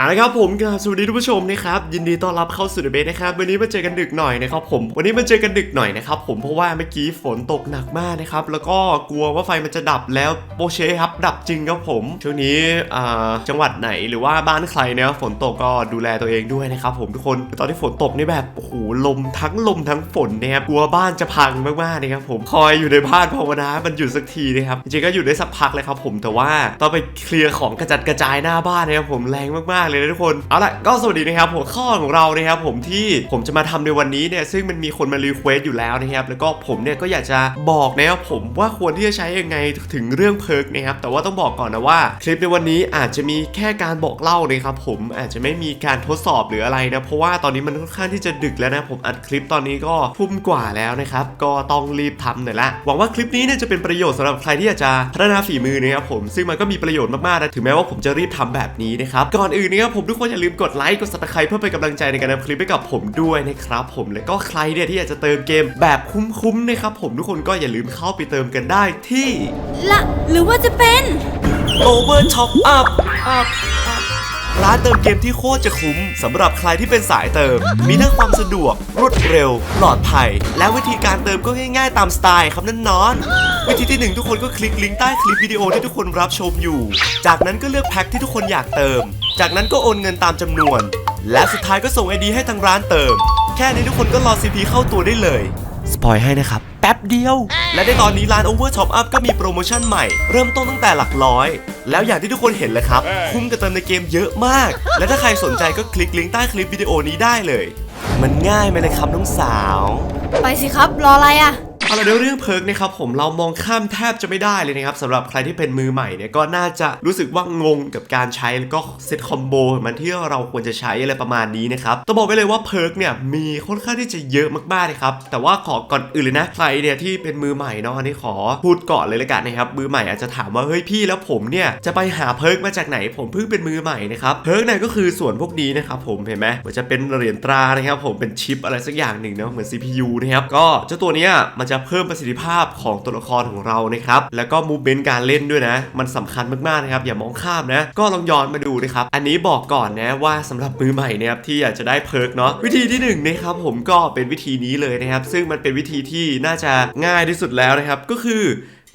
เอาละครับผมกราบสวัสดีทุกผู้ชมนะครับยินดีต้อนรับเข้าสู่เดอะเบสนะครับวันนี้มาเจอกันดึกหน่อยนะครับผมวันนี้มาเจอกันดึกหน่อยนะครับผมเพราะว่าเมื่อกี้ฝนตกหนักมากนะครับแล้วก็กลัวว่าไฟมันจะดับแล้วโปเช่ครับดับจริงครับผมช่วงนี้อ่าจังหวัดไหนหรือว่าบ้านใครเนี่ยฝนตกก็ดูแลตัวเองด้วยนะครับผมทุกคนตอนที่ฝนตกนี่แบบโอ้โหลมทั้งลมทั้งฝนนะครับกลัวบ้านจะพังมากๆนะครับผมคอยอยู่ในบ้านภาวนามันหยุดสักทีนะครับจริงๆก็อยู่ได้สักพักเลยครับผมแต่ว่าต้องไปเคลียร์ของกระจัดกระจายหน้าบ้านนะครับผมแรงมากๆเลยนะทุกคน เอาละก็สวัสดีนะครับหัวข้อของเรานะครับผมที่ผมจะมาทำในวันนี้เนี่ยซึ่งมันมีคนมารีเควสอยู่แล้วนะครับแล้วก็ผมเนี่ยก็อยากจะบอกนะครับผมว่าควรที่จะใช้ยังไงถึงเรื่องเพิร์กนะครับแต่ว่าต้องบอกก่อนนะว่าคลิปในวันนี้อาจจะมีแค่การบอกเล่านะครับผมอาจจะไม่มีการทดสอบหรืออะไรนะเพราะว่าตอนนี้มันค่อนข้างที่จะดึกแล้วนะผมอัดคลิปตอนนี้ก็ทุ่มกว่าแล้วนะครับก็ต้องรีบทำหน่อยละหวังว่าคลิปนี้เนี่ยจะเป็นประโยชน์สำหรับใครที่อยากจะพัฒนาฝีมือนะครับผมซึ่งมันก็มีประโยชน์มากๆนะถึงแม้ว่าผมจะรีบทำแบบนี้นะครับก่อนอื่นนะครับผมทุกคนอย่าลืมกดไลค์กด subscribe เพื่อเป็นกำลังใจในการทำคลิปให้กับผมด้วยนะครับผมแล้วก็ใครเนี่ยที่อยากจะเติมเกมแบบคุ้มๆนะครับผมทุกคนก็อย่าลืมเข้าไปเติมกันได้ที่ละหรือว่าจะเป็น Over Top Up Up Up ร้านเติมเกมที่โคตรจะคุ้มสำหรับใครที่เป็นสายเติม มีทั้งความสะดวก รวดเร็ว ปลอดภัย และวิธีการเติมก็ง่ายๆ ตามสไตล์ครับนั่นนอน วิธีที่หนึ่งทุกคนก็คลิกลิงก์ใต้คลิปวิดีโอที่ทุกคนรับชมอยู่ จากนั้นก็เลือกแพ็คที่ทุกคนอยากเติม จากนั้นก็โอนเงินตามจำนวน และสุดท้ายก็ส่งไอดีให้ทางร้านเติม แค่นี้ทุกคนก็รอ CP เข้าตัวได้เลยสปอยให้นะครับ แป๊บเดียว และในตอนนี้ร้าน Over Top Up ก็มีโปรโมชั่นใหม่ เริ่มต้นตั้งแต่หลักร้อย แล้วอย่างที่ทุกคนเห็นเลยครับ คุ้มกับเติมในเกมเยอะมาก และถ้าใครสนใจก็คลิกลิงก์ใต้คลิปวิดีโอนี้ได้เลย มันง่ายไหมเลยครับน้องสาว ไปสิครับรออะไรอะ เอาละเดี๋ยวเรื่องเพิร์กนะครับผมเรามองข้ามแทบจะไม่ได้เลยนะครับสำหรับใครที่เป็นมือใหม่เนี่ยก็น่าจะรู้สึกว่างงกับการใช้แล้วก็เซตคอมโบมันที่เราควรจะใช้อะไรประมาณนี้นะครับต้องบอกไว้เลยว่าเพิร์กเนี่ยมีค่อนข้างที่จะเยอะมากๆเลยครับแต่ว่าขอก่อนอื่นเลยนะใครเนี่ยที่เป็นมือใหม่เนาะอันนี้ขอพูดก่อนเลยละกันนะครับมือใหม่อาจจะถามว่าเฮ้ยพี่แล้วผมเนี่ยจะไปหาเพิร์กมาจากไหน ผมเพิ่งเป็นมือใหม่นะครับเพิร์กเนี่ยก็คือส่วนพวกนี้นะครับผมเห็นไหมมันจะเป็นเหรียญตรานะครับผมเป็นชิปอะไรสักอย่างหนึ่งเนาะเหมือน CPU นะครับก็เจ้าตัวเนี้ยมันจะเพิ่มประสิทธิภาพของตัวละครของเรานะครับ แล้วก็มูฟเมนต์การเล่นด้วยนะ มันสำคัญมากๆนะครับ อย่ามองข้ามนะ ก็ลองย้อนมาดูนะครับ อันนี้บอกก่อนนะว่าสำหรับมือใหม่เนี่ยครับที่อยากจะได้เพิร์กเนาะ วิธีที่หนึ่งนะครับผมก็เป็นวิธีนี้เลยนะครับ ซึ่งมันเป็นวิธีที่น่าจะง่ายที่สุดแล้วนะครับ ก็คือ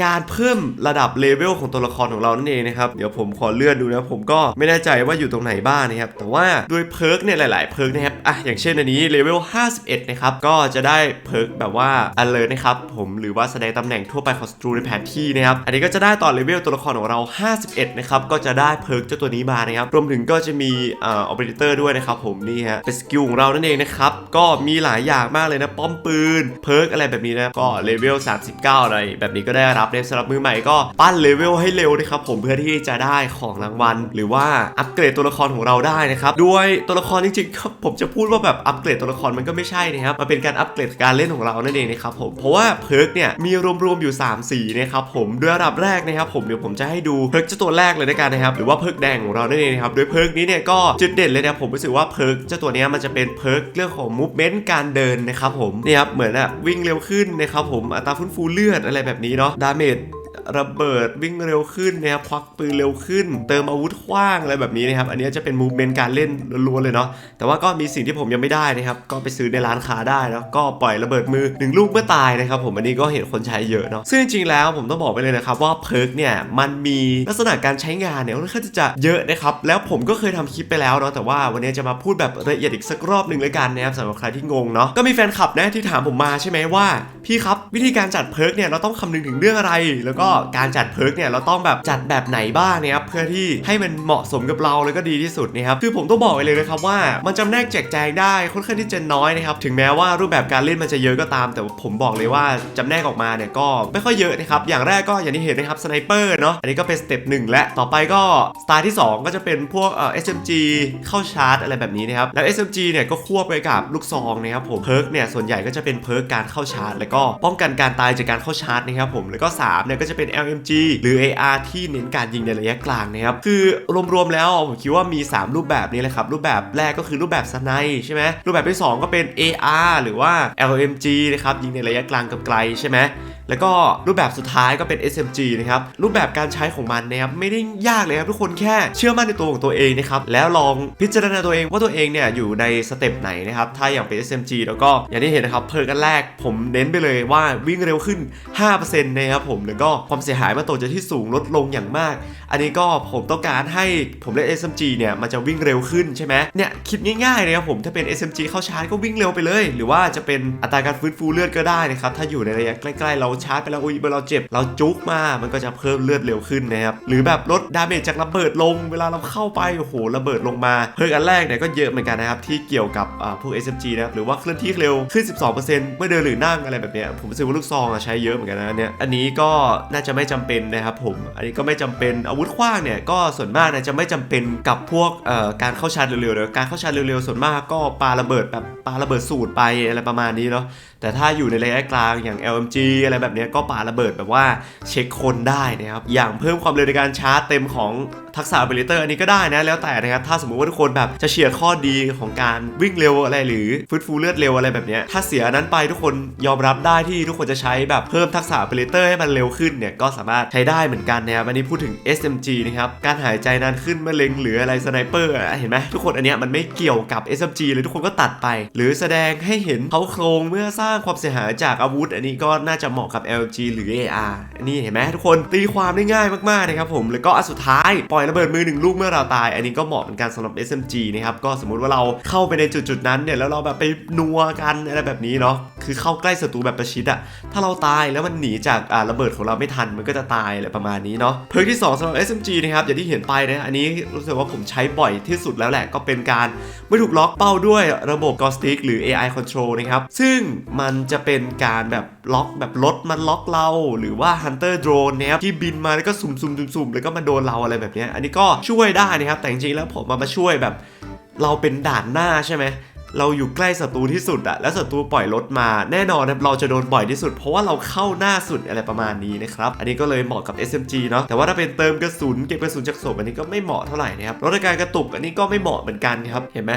การเพิ่มระดับเลเวลของตัวละครของเรานั่นเองนะครับ เดี๋ยวผมขอเลื่อนดูนะ ผมก็ไม่แน่ใจว่าอยู่ตรงไหนบ้างนะครับ แต่ว่าโดยเพิร์กเนี่ยหลาย ๆ เพิร์กนะครับ อะ อย่างเช่นอันนี้เลเวล 51 นะครับ ก็จะได้เพิร์กแบบว่า alert นะครับ ผมหรือว่าแสดงตำแหน่งทั่วไปของศัตรูในแผนที่นะครับ อันนี้ก็จะได้ตอนเลเวลตัวละครของเรา 51 นะครับ ก็จะได้เพิร์กเจ้าตัวนี้มานะครับ รวมถึงก็จะมีเอ่อ operator ด้วยนะครับผมนี่ฮะ เป็นสกิลของเรานั่นเองนะครับ ก็มีหลายอย่างมากเลยนะ ป้อมปืน เพิร์กอะไรแบบนี้นะ ก็เลเวล 39 อะไรแบบนี้ก็ได้รับในสำหรับมือใหม่ก็ปั้นเลเวลให้เร็วนะครับผมเพื่อที่จะได้ของรางวัล หรือว่าอัปเกรดตัวละครของเราได้นะครับด้วยตัวละครจริงๆครับผมจะพูดว่าแบบอัปเกรดตัวละครมันก็ไม่ใช่นะครับมันเป็นการอัปเกรดการเล่นของเรานั่นเองนะครับผมเพราะว่าเพิร์กเนี่ยมีรวมๆอยู่ 3 สีนะครับผมด้วยระดับแรกนะครับผมเดี๋ยวผมจะให้ดูเพิร์กจ้าตัวแรกเลยด้วยกันนะครับหรือว่าเพิร์กแดงของเรานั่นเองนะครับโดยเพิร์กนี้เนี่ยก็จุดเด่นเลยนะผมรู้สึกว่าเพิร์กเจ้าตัวนี้มันจะเป็นเพิร์กเรื่องของมูฟเมนต์การเดินนะครับผมเนี่ยครับเหมือนอะวิ่งเร็วขึ้นนะครับผมอัตราฟื้นฟูเลือดอะไรแบบนี้เนาะดาเมจ ระเบิดวิ่งเร็วขึ้นนะครับควักปืนเร็วขึ้น เติมอาวุธขว้างอะไรแบบนี้นะครับอันนี้จะเป็นมูฟเมนต์การเล่นล้วนเลยเนาะแต่ว่าก็มีสิ่งที่ผมยังไม่ได้นะครับก็ไปซื้อในร้านค้าได้แล้วก็ปล่อยระเบิดมือหนึ่งลูกเมื่อตายนะครับผมอันนี้ก็เห็นคนใช้เยอะเนาะซึ่งจริงๆแล้วผมต้องบอกไปเลยนะครับว่าเพิร์กเนี่ยมันมีลักษณะการใช้งานเนี่ยค่อนข้างจะเยอะนะครับแล้วผมก็เคยทำคลิปไปแล้วเนาะแต่ว่าวันนี้จะมาพูดแบบละเอียดอีกสักรอบหนึ่งเลยกันนะครับสำหรับใครที่งงเนาะก็มีแฟนคลับนะที่ถามผมมาใช่ไหมว่าพี่ครับวิธีการจัดเพิร์กเนี่ยเราต้องคำนึงถึงเรื่องอะไร แล้วก็การจัดเพิร์กเนี่ยเราต้องแบบจัดแบบไหนบ้างนะครับเพื่อที่ให้มันเหมาะสมกับเราแล้วก็ดีที่สุดนะครับคือผมต้องบอกไว้เลยนะครับว่ามันจำแนกแจกแจงได้ค่อนข้างที่จะน้อยนะครับถึงแม้ว่ารูปแบบการเล่นมันจะเยอะก็ตาม แต่ผมบอกเลยว่าจำแนกออกมาเนี่ยก็ไม่ค่อยเยอะนะครับอย่างแรกก็อย่างที่เห็นนะครับสไนเปอร์เนาะอันนี้ก็เป็นสเต็ปหนึ่งและต่อไปก็สไตล์ที่ 2 ก็จะเป็นพวกเอ่อ SMG เข้าชาร์จอะไรแบบนี้นะครับแล้ว SMG เนี่ยก็ควบไปกับลูกซองนะครับผมเพิร์กเนี่ยส่วนใหญ่ก็จะเป็นเพิร์กการเข้าชาร์จ แล้วก็ป้องกันการตายจากการเข้าชาร์จนะครับผมแล้วก็3เนี่ยก็จะเป็น LMG หรือ AR ที่เน้นการยิงในระยะกลางนะครับ คือรวมๆแล้วผมคิดว่ามี 3 รูปแบบนี้แหละครับ รูปแบบแรกก็คือรูปแบบสไนใช่ไหมรูปแบบที่ 2 ก็เป็น AR หรือว่า LMG นะครับยิงในระยะกลางกับไกลใช่ไหมแล้วก็รูปแบบสุดท้ายก็เป็น SMG นะครับ รูปแบบการใช้ของมันนะครับไม่ได้ยากเลยครับทุกคนแค่เชื่อมั่นในตัวของตัวเองนะครับ แล้วลองพิจารณาตัวเองว่าตัวเองเนี่ยอยู่ในสเต็ปไหนนะครับ ถ้าอย่างเป็น SMG แล้วก็อย่างที่เห็นนะครับ เพลิงกันแรกผมเน้นไปเลยว่าวิ่งเร็วขึ้น 5%นะครับผมแล้วก็ควความเสียหายมันตกจากที่สูงลดลงอย่างมาก อันนี้ก็ผมต้องการให้ผมเล่น SMG เนี่ยมันจะวิ่งเร็วขึ้นใช่ไหมเนี่ยคิดง่ายๆเลยครับผมถ้าเป็น SMG เข้าชาร์จก็วิ่งเร็วไปเลย หรือว่าจะเป็นอัตราการฟื้นฟูเลือดก็ได้นะครับถ้าอยู่ในระยะใกล้ๆเราชาร์จไปแล้วอุ้ยเราเจ็บเราจุกมา มันก็จะเพิ่มเลือดเร็วขึ้นนะครับหรือแบบลดดาเมจจากระเบิดลง เวลาเราเข้าไปโอ้โหระเบิดลงมาเพิ่งอันแรกเนี่ยก็เยอะเหมือนกันนะครับที่เกี่ยวกับพวก SMG นะครับหรือว่าเคลื่อนที่เร็วขึ้น 12%เมื่อเดินหรือนั่งอะไรแบบเนี้ยผมรู้สึกว่าลูกซองอใช้เยอะเหมือนกันนะเนี่ยอันนี้ก็น่าจะไม่จำเป็นนะครับผม อันนี้ก็ไม่จำเป็นอาวุธขว้างเนี่ยก็ส่วนมากนะจะไม่จำเป็นกับพวกเอ่อการเข้าชาร์จเร็วๆเลยการเข้าชาร์จเร็วๆส่วนมากก็ปาระเบิดแบบปาระเบิดสูตรไปอะไรประมาณนี้เนาะ แต่ถ้าอยู่ในระยะกลางอย่าง LMG อะไรแบบนี้ก็ปาระเบิดแบบว่าเช็คคนได้นะครับ อย่างเพิ่มความเร็วในการชาร์จเต็มของทักษะ ability อันนี้ก็ได้นะแล้วแต่นะครับ ถ้าสมมุติว่าทุกคนแบบจะเฉียดข้อดีของการวิ่งเร็วอะไรหรือฟื้นฟูเลือดเร็วอะไรแบบนี้ถ้าเสียนั้นไปทุกคนยอมรับได้ที่ทุกคนจะใช้แบบเพิ่มทักษะ ability ให้มันเร็วขึ้นเนี่ยก็สามารถใช้ได้เหมือนกันนะครับอันนี้พูดถึง SMG นะครับการหายใจนานขึ้นมื่อเล็งหรืออะไรสไนเปอร์เห็นไหมทุกคนอันเนี้ยมันไม่เกี่ยวกับ SMG เลยทุกคนก็ตัดไป หรือแสดงให้เห็นเขาโครงเมื่อสร้างความเสียหายจากอาวุธ อันนี้ก็น่าจะเหมาะกับ LG หรือ AR อันนี้เห็นไหมทุกคนตีความได้ง่ายมากๆนะครับผมแล้วก็อันสุดท้ายปล่อยระเบิดมือหนึ่งลูกเมื่อเราตาย อันนี้ก็เหมาะเหมือนกันสำหรับ SMG นะครับก็สมมุติว่าเราเข้าไปในจุดๆนั้นเนี่ยแล้วเราแบบไปนัวกันอะไรแบบนี้เนาะ คือเข้าใกล้ศัตรูแบบประชิดอะถ้าเราตายแล้วมันหนีจากอ่าระเบิดของเราไม่ทันมันก็จะตายอะไรประมาณนี้เนาะเพิร์กที่สองสำหรับ SMG นะครับอย่างที่เห็นไปนะอันนี้รู้สึกว่าผมใช้บ่อยที่สุดแล้วแหละก็เป็นการไม่ถูกล็อกเป้าด้วยระบบ g o s t i c หรือ AI Control นะครับซึ่งมันจะเป็นการแบบล็อกแบบรถมันล็อกเราหรือว่า Hunter Drone นะครับที่บินมาแล้วก็สุ่มๆสุ่มๆแล้วก็มาโดนเราอะไรแบบนี้อันนี้ก็ช่วยได้นะครับแต่จริงๆแล้วผมมามาช่วยแบบเราเป็นด่านหน้าใช่ไหม เราอยู่ใกล้ศัตรูที่สุดอะแล้วศัตรูปล่อยรถมาแน่นอนนะเราจะโดนบ่อยที่สุด เพราะว่าเราเข้าหน้าสุดอะไรประมาณนี้นะครับ อันนี้ก็เลยเหมาะกับ SMG เนาะแต่ว่าถ้าเป็นเติมกระสุนเก็บกระสุนจากศพอันนี้ก็ไม่เหมาะเท่าไหร่นะครับรถการกระตุกอันนี้ก็ไม่เหมาะเหมือนกันครับเห็นไหม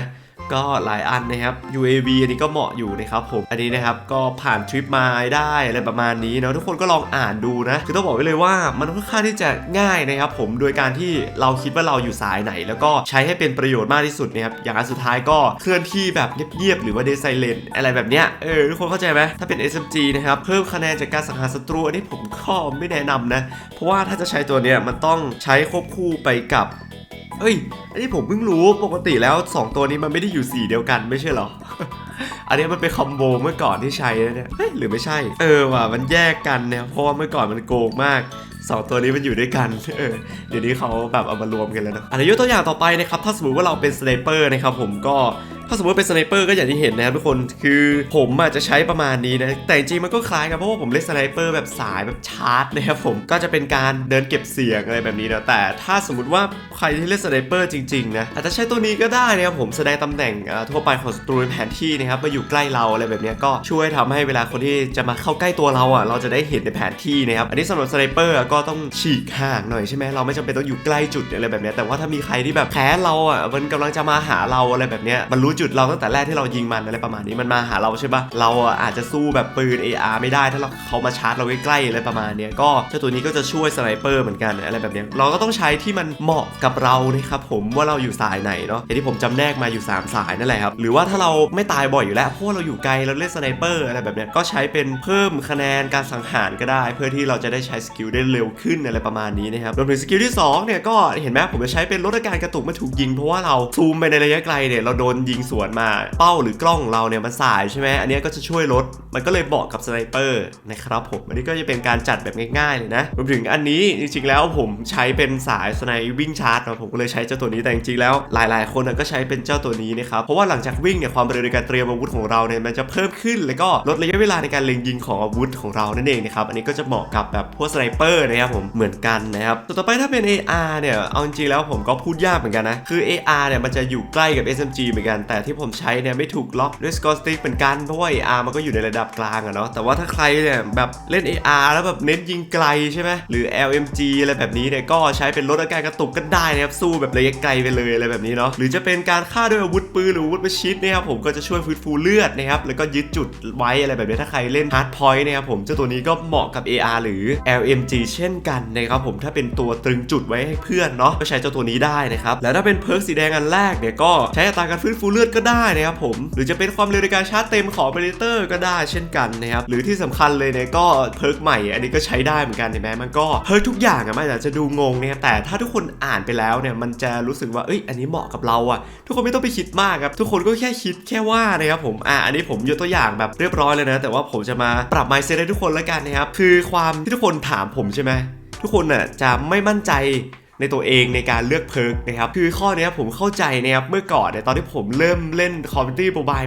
ก็หลายอันนะครับ UAV อันนี้ก็เหมาะอยู่นะครับผม อันนี้นะครับก็ผ่านทริปมาได้อะไรประมาณนี้เนาะทุกคนก็ลองอ่านดูนะ คือต้องบอกไว้เลยว่ามันค่อนข้างที่จะง่ายนะครับผม โดยการที่เราคิดว่าเราอยู่สายไหน แล้วก็ใช้ให้เป็นประโยชน์มากที่สุดนะครับ อย่างอันสุดท้ายก็เคลื่อนที่แบบเงียบๆหรือว่าเดซไซเลนอะไรแบบเนี้ย เออทุกคนเข้าใจไหมถ้าเป็น SMG นะครับ เพิ่มคะแนนจากการสังหารศัตรูอันนี้ผมก็ไม่แนะนำนะ เพราะว่าถ้าจะใช้ตัวเนี้ยมันต้องใช้ควบคู่ไปกับ เอ้ย อันนี้ผมเพิ่งรู้ปกติแล้ว 2 ตัวนี้มันไม่ได้อยู่สีเดียวกันไม่ใช่เหรอ อันนี้มันเป็นคอมโบเมื่อก่อนที่ใช้นะเนี่ยเฮ้ยหรือไม่ใช่ เออว่ะมันแยกกันเนี่ยเพราะว่าเมื่อก่อนมันโกงมากสองตัวนี้มันอยู่ด้วยกัน เออ เดี๋ยวนี้เขาแบบเอามารวมกันแล้วนะอันนี้ยกตัวอย่างต่อไปนะครับ ถ้าสมมติว่าเราเป็นสไนเปอร์นะครับผมก็ ถ้าสมมติเป็นสไนเปอร์ก็อย่างที่เห็นนะครับทุกคน คือผมอาจจะใช้ประมาณนี้นะ แต่จริงมันก็คล้ายกันเพราะว่าผมเล่นสไนเปอร์แบบสายแบบชาร์จนะครับผม ก็จะเป็นการเดินเก็บเสียงอะไรแบบนี้นะ แต่ถ้าสมมติว่าใครที่เล่นสไนเปอร์จริงๆนะ อาจจะใช้ตัวนี้ก็ได้นะครับผม แสดงตำแหน่งทั่วไปของศัตรูในแผนที่นะครับ มาอยู่ใกล้เราอะไรแบบนี้ก็ช่วยทำให้เวลาคนที่จะมาเข้าใกล้ตัวเราอะ เราจะได้เห็นในแผนที่นะครับ อันนี้สำหรับสไนเปอร์ก็ต้องฉีกห่างหน่อยใช่ไหมเราไม่จำเป็นต้องอยู่ใกล้จุดอะไรแบบนี้แต่ว่าถ้ามีใครที่แบบแค้เราอะมันกำลังจะมาหาเราอะไรแบบนี้มันรู้จุดเราตั้งแต่แรกที่เรายิงมันอะไรประมาณนี้มันมาหาเราใช่ปะเราอาจจะสู้แบบปืน AR ไม่ได้ถ้าเราเขามาชาร์จเราใกล้ๆอะไรประมาณนี้ก็เจ้าตัวนี้ก็จะช่วยสไนเปอร์เหมือนกันอะไรแบบนี้เราก็ต้องใช้ที่มันเหมาะกับเรานะครับผมว่าเราอยู่สายไหนเนาะอย่างที่ผมจำแนกมาอยู่ 3 สายนั่นแหละครับหรือว่าถ้าเราไม่ตายบ่อยอยู่แล้วเพราะเราอยู่ไกลเราเล่นสไนเปอร์อะไรแบบนี้ก็ใช้เป็นเพิ่มคะแนนการสังหารก็ได้ เพื่อที่เราจะได้ใช้สกิลได้เร็วขึ้นอะไรประมาณนี้นะครับรวมถึงสกิลที่สองเนี่ยก็เห็นไหมผมจะใช้เป็นลดอาการกระตุกเมื่อถูกยิงเพราะว่าเราซูมไปในระยะไกลเนี่ยเราโดนยิงสวนมาเป้าหรือกล้องเราเนี่ยมันสายใช่ไหมอันนี้ก็จะช่วยลด มันก็เลยเหมาะกับสไนเปอร์นะครับผมอันนี้ก็จะเป็นการจัดแบบง่ายๆเลยนะรวมถึงอันนี้จริงๆแล้วผมใช้เป็นสายสไนวิ่งชาร์จนะผมก็เลยใช้เจ้าตัวนี้แต่จริงๆแล้ว หลายๆ คนก็ใช้เป็นเจ้าตัวนี้นะครับเพราะว่าหลังจากวิ่งเนี่ยความเร็วในการเตรียมอาวุธของเราเนี่ยมันจะเพิ่มขึ้น แล้วก็ลดระยะเวลาในการเล็งยิงของอาวุธของเรานั่นเองนะครับอันนี้ก็จะเหมาะกับแบบพวกสไนเปอร์นะครับผมเหมือนกันนะครับต่อไปถ้าเป็น AR เนี่ยเอาจริงๆแล้วผมก็พูดยากเหมือนกันนะคือ AR เนี่ยมันจะอยู่ใกล้กับ SMG เหมือนกันแต่ที่ผมใช้เนี่ยไม่ถูกล็อกด้วยสกอร์สติ๊กเหมือนกันเพราะว่า AR มันก็อยู่ในระดับกลางอะเนาะแต่ว่าถ้าใครเนี่ยแบบเล่น AR แล้วแบบเน้นยิงไกลใช่ไหมหรือ LMG อะไรแบบนี้เนี่ยก็ใช้เป็นลดอาการกระตุกกันได้นะครับสู้แบบระยะไกลไปเลยอะไรแบบนี้เนาะหรือจะเป็นการฆ่าด้วยอาวุธปืนหรืออาวุธประชิดนะครับผมก็จะช่วยฟื้นฟูเลือดนะครับแล้วก็ยึดจุดไว้อะไรแบบนี้ถ้าใครเล่น hard point นะครับผมเจ้าตัวนี้ก็เหมาะกับ AR หรือ LMG เช่นกันนะครับผมถ้าเป็นตัวตรึงจุดไว้ให้เพื่อนเนาะก็ใช้เจ้าตัวนี้ได้นะครับแล้วถ้าเป็นเพิร์กสีแดงอันแรกเนี่ยก็ใช้อัตราการฟื้นฟูเลือดก็ได้นะครับผม หรือจะเป็นความเร็วในการชาร์จเต็มของ Predator ก็ได้เช่นกันนะครับ หรือที่สำคัญเลยเนี่ยก็เพิร์กใหม่ อันนี้ก็ใช้ได้เหมือนกันเห็นไหมมันก็เพิร์กทุกอย่างอะมันอาจจะดูงงนะครับแต่ถ้าทุกคนอ่านไปแล้วเนี่ยมันจะรู้สึกว่าเอ้ยอันนี้เหมาะกับเราอะทุกคนไม่ต้องไปคิดมากครับทุกคนก็แค่คิดแค่ว่านะครับผมอะอันนี้ผมยกตัวอย่างแบบเรียบร้อยเลยนะ แต่ว่าผมจะมาปรับ mindset ให้ทุกคนแล้วกันนะครับคือความที่ทุกคนถามผมใช่ไหมทุกคนน่ะจะไม่มั่นใจ ในตัวเองในการเลือกเพิร์กนะครับคือข้อนี้ผมเข้าใจนะครับเมื่อก่อนเนี่ยตอนที่ผมเริ่มเล่นคอมพิวเตอร์โมบาย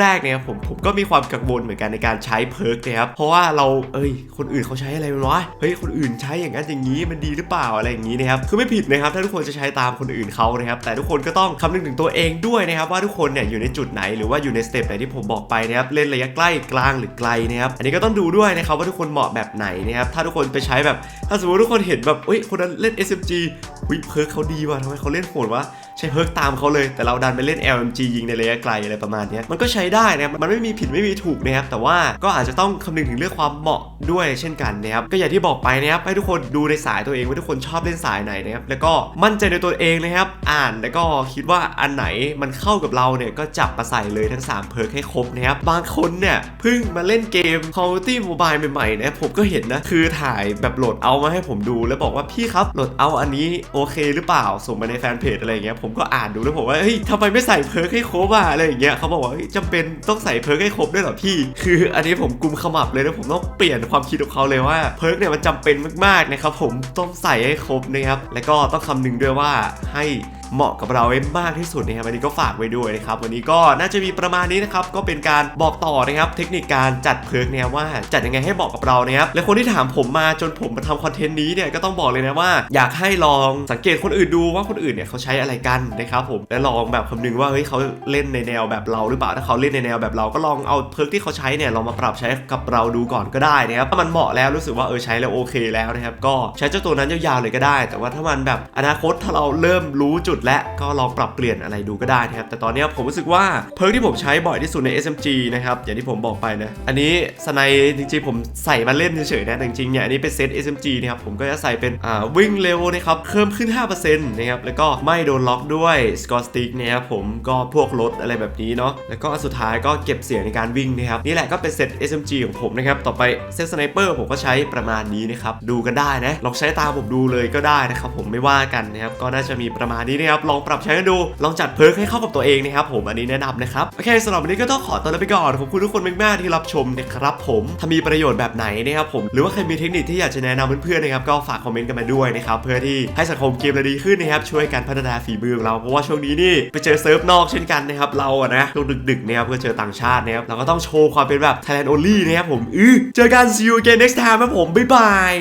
แรกๆเนี่ยผมผมก็มีความกังวลเหมือนกันในการใช้เพิร์กนะครับเพราะว่าเราเอ้ยคนอื่นเขาใช้อะไรวะเฮ้ยคนอื่นใช้อย่างนั้นอย่างนี้มันดีหรือเปล่าอะไรอย่างนี้นะครับคือไม่ผิดนะครับถ้าทุกคนจะใช้ตามคนอื่นเขานะครับแต่ทุกคนก็ต้องคำนึงถึงตัวเองด้วยนะครับว่าทุกคนเนี่ยอยู่ในจุดไหนหรือว่าอยู่ในสเต็ปไหนที่ผมบอกไปนะครับเล่นระยะใกล้กลางหรือไกลนะครับอันนี้ก็ต้องดูด้วยนะครับว่าทุกคนเหมาะแบบไหนนะครับถ้าทุกคนไปใช้แบบ ถ้าสมมติทุกคนเห็นแบบเอ้ยคนนั้นเล่น SMG วิเพิร์กเขาดีว่ะทำไมเขาเล่นโหดวะ ใช้เพิร์กตามเขาเลย แต่เราดันไปเล่น LMG ยิงในระยะไกลอะไรประมาณนี้มันก็ใช้ได้นะครับมันไม่มีผิดไม่มีถูกนะครับแต่ว่าก็อาจจะต้องคำนึงถึงเรื่องความเหมาะด้วยเช่นกันนะครับก็อย่างที่บอกไปนะครับให้ทุกคนดูในสายตัวเองว่าทุกคนชอบเล่นสายไหนนะครับแล้วก็มั่นใจในตัวเองนะครับ อ่านแล้วก็คิดว่าอันไหนมันเข้ากับเราเนี่ยก็จับมาใส่เลยทั้ง 3 เพิร์กให้ครบนะครับบางคนเนี่ยเพิ่งมาเล่นเกม Call of Duty Mobile ใหม่ๆนะผมก็เห็นนะคือถ่ายแบบโหลดเอามาให้ผมดู แล้วบอกว่าพี่ครับโหลดเอาอันนี้โอเค หรือเปล่าส่งมาในแฟนเพจอะไรเงี้ยผมมก็อ่านดูแล้วผมว่าเฮ้ยทำไมไม่ใส่เพิร์กให้ครบอะอะไรอย่างเงี้ยเขาบอกว่าเฮ้ยจำเป็นต้องใส่เพิร์กให้ครบด้วยเหรอพี่ คืออันนี้ผมกุมขมับเลยนะผมต้องเปลี่ยนความคิดของเขาเลยว่าเพิร์กเนี่ยมันจำเป็นมากๆนะครับผมต้องใส่ให้ครบนะครับแล้วก็ต้องคำนึงด้วยว่าให้ เหมาะกับเราให้มากที่สุดนะครับวันนี้ก็ฝากไว้ด้วยนะครับวันนี้ก็น่าจะมีประมาณนี้นะครับก็เป็นการบอกต่อนะครับเทคนิคการจัดเพิร์กเนี่ยว่าจัดยังไงให้เหมาะกับเรานะครับและคนที่ถามผมมาจนผมมาทำคอนเทนต์นี้เนี่ยก็ต้องบอกเลยนะว่า อยากให้ลองสังเกตคนอื่นดูว่าคนอื่นเนี่ยเขาใช้อะไรกันนะครับผมและลองแบบคำนึงว่าเฮ้ยเขาเล่นในแนวแบบเราหรือเปล่าถ้าเขาเล่นในแนวแบบเราก็ลองเอาเพิร์กที่เขาใช้เนี่ยลองมาปรับใช้กับเราดูก่อนก็ได้นะครับถ้ามันเหมาะแล้วรู้สึกว่าเออใช้แล้วโอเคแล้วนะครับก็ใช้เจ้าตัวนั้นยาวๆเลยก็ได้ แต่ว่าถ้ามันแบบอนาคตถ้าเราเริ่มรู้จุดและก็ลองปรับเปลี่ยนอะไรดูก็ได้นะครับ แต่ตอนนี้ผมรู้สึกว่าเพิร์กที่ผมใช้บ่อยที่สุดใน SMG นะครับ อย่างที่ผมบอกไปนะ อันนี้สไนด์จริงๆผมใส่มาเล่นเฉยๆนะแต่จริงๆเนี่ยอันนี้เป็นเซต SMG นะครับผมก็จะใส่เป็นอ่าวิ่งเร็วนะครับเพิ่มขึ้น 5%นะครับแล้วก็ไม่โดนล็อกด้วยสกอร์สติกนะครับผมก็พวกรถอะไรแบบนี้เนาะแล้วก็สุดท้ายก็เก็บเสียงในการวิ่งนะครับนี่แหละก็เป็นเซต SMG ของผมนะครับต่อไปเซตสไนเปอร์ผมก็ใช้ประมาณนี้นะครับดูกันได้นะลองใช้ตาผมดูเลยก็ได้นะครับผมไม่ว่ากันนะครับก็น่าจะมีประมาณนี้นะครับลองปรับใช้กันดูลองจัดเพิร์กให้เข้ากับตัวเองนะครับผมอันนี้แนะนำนะครับโอเคสำหรับวันนี้ก็ต้องขอตัวลาไปก่อนขอบคุณทุกคนมากๆที่รับชมนะครับผมถ้ามีประโยชน์แบบไหนนะครับผมหรือว่าใครมีเทคนิคที่อยากจะแนะนำเพื่อนๆนะครับก็ฝากคอมเมนต์กันมาด้วยนะครับเพื่อที่ให้สังคมเกมเราดีขึ้นนะครับช่วยกันพัฒนาฝีมือของเราเพราะว่าช่วงนี้นี่ไปเจอเซิร์ฟนอกเช่นกันนะครับเราอะนะช่วงดึกๆนะครับก็เจอต่างชาตินะครับเราก็ต้องโชว์ความเป็นแบบ Thailand only นะครับผมอือเจอกัน see you again next time ครับผมบ๊ายบาย